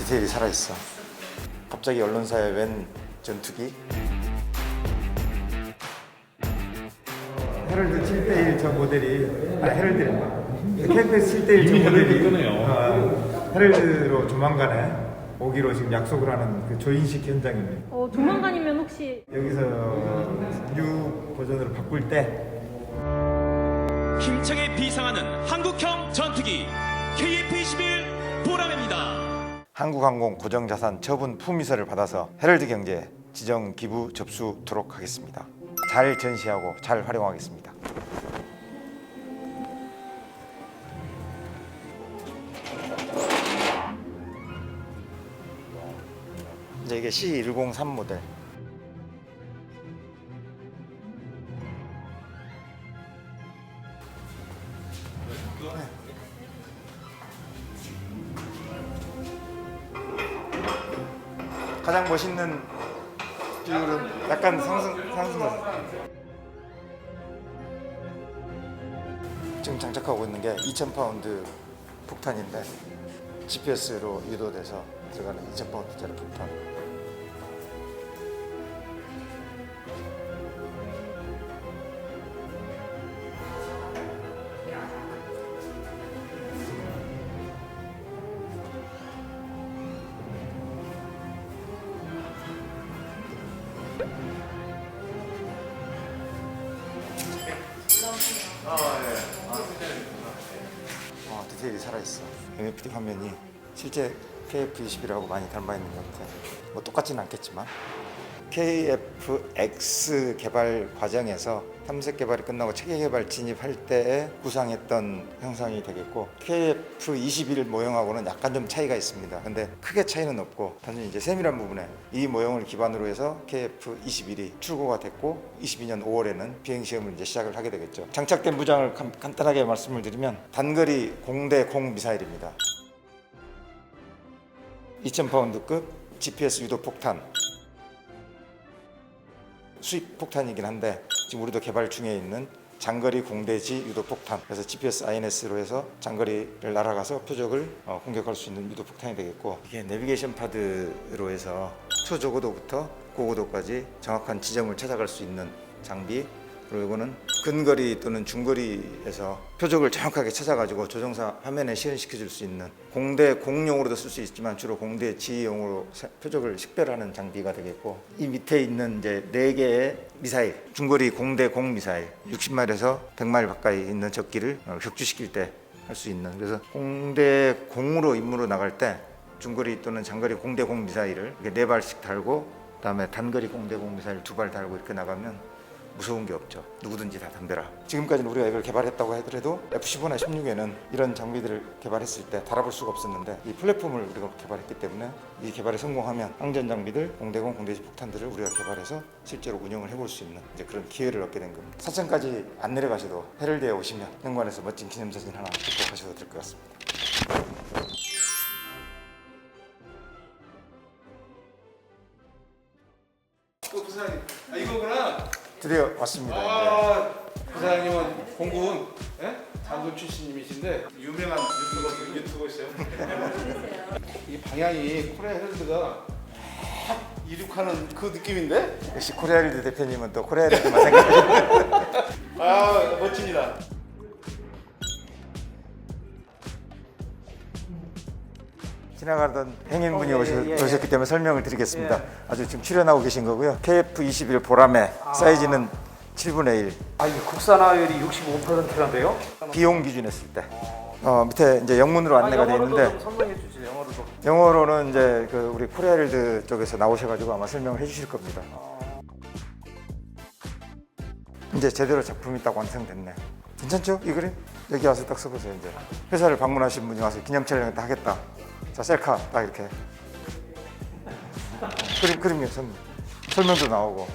아 디테일이 살아있어. 갑자기 언론사에 웬 전투기? 헤럴드 7대1 저 모델이 아 헤럴드랜다 캠페스 7대1 저 모델이 어, 헤럴드로 조만간에 오기로 지금 약속을 하는 그 조인식 현장입니다. 어, 조만간이면 혹시 여기서 뉴 버전으로 바꿀 때. 힘차게 비상하는 한국형 전투기 KF-21 보람입니다. 한국항공 고정자산 처분 품위서를 받아서 헤럴드 경제 지정 기부 접수토록 하겠습니다. 잘 전시하고 잘 활용하겠습니다. 이제 이게 C103 모델. 가장 멋있는 비율은 약간 상승 상승. 지금 장착하고 있는 게 2,000파운드 폭탄인데 GPS로 유도돼서 들어가는 2,000파운드짜리 폭탄. 어, 디테일이 살아있어. MFD 화면이 실제 KF21하고 많이 닮아 있는 것 같아. 뭐 똑같지는 않겠지만 KFX 개발 과정에서 탐색 개발이 끝나고 체계 개발 진입할 때에 구상했던 형상이 되겠고 KF21 모형하고는 약간 좀 차이가 있습니다. 근데 크게 차이는 없고 단순히 이제 세밀한 부분에 이 모형을 기반으로 해서 KF21이 출고가 됐고 22년 5월에는 비행 시험을 이제 시작을 하게 되겠죠. 장착된 무장을 간- 간단하게 말씀을 드리면 단거리 공대 공 미사일입니다. 2,000파운드급 GPS 유도 폭탄 수입 폭탄이긴 한데 지금 우리도 개발 중에 있는 장거리 공대지 유도 폭탄 그래서 GPS INS로 해서 장거리를 날아가서 표적을 어, 공격할 수 있는 유도 폭탄이 되겠고 이게 내비게이션 파드로 해서 초저고도부터 고고도까지 정확한 지점을 찾아갈 수 있는 장비 그리고 이거는 근거리 또는 중거리에서 표적을 정확하게 찾아가지고 조종사 화면에 실현시켜 줄 수 있는 공대 공용으로도 쓸 수 있지만 주로 공대 지휘용으로 사- 표적을 식별하는 장비가 되겠고 이 밑에 있는 이제 네 개의 미사일 중거리 공대 공 미사일 60마일에서 100마일 가까이 있는 적기를 어, 격추시킬 때 할 수 있는. 그래서 공대 공으로 임무로 나갈 때 중거리 또는 장거리 공대 공 미사일을 네 발씩 달고 그다음에 단거리 공대 공 미사일 두 발 달고 이렇게 나가면 무서운 게 없죠. 누구든지 다 덤벼라. 지금까지는 우리가 이걸 개발했다고 하더라도 F-15나 16에는 이런 장비들을 개발했을 때 달아볼 수가 없었는데 이 플랫폼을 우리가 개발했기 때문에 이 개발에 성공하면 항전 장비들, 공대공, 공대지 폭탄들을 우리가 개발해서 실제로 운영을 해볼 수 있는 이제 그런 기회를 얻게 된 겁니다. 사천까지 안 내려가셔도 헤럴드에 오시면 현관에서 멋진 기념사진 하나 찍고 가셔도 될 것 같습니다. 드디어 왔습니다. 이제. 아, 부사님은 공군 예? 장군 출신님이신데 유명한 유튜버 유튜버세요. 이 방향이 코리아 딱 이륙하는 그 느낌인데? 역시 코리아일드 대표님은 또 코리아일드만 생각하시고 아 멋집니다. 지나가던 행인분이 어, 예, 오셨, 예, 예. 오셨기 때문에 설명을 드리겠습니다. 예. 아주 지금 출연하고 계신 거고요. KF21 보람의 사이즈는 7분의 1. 아 이게 국산화율이 65%라는데요? 비용 기준 했을 때. 어, 밑에 이제 영문으로 안내가 되어 있는데 설명해 주세요. 영어로도. 영어로는 이제 그 우리 코리아일드 쪽에서 나오셔가지고 아마 설명을 해주실 겁니다. 이제 제대로 작품이 딱 완성됐네. 괜찮죠? 이 그림? 여기 와서 딱 써보세요 이제. 회사를 방문하신 분이 와서 기념 촬영 다 하겠다. 자 셀카 딱 이렇게. 그림 그림이 선 설명도 나오고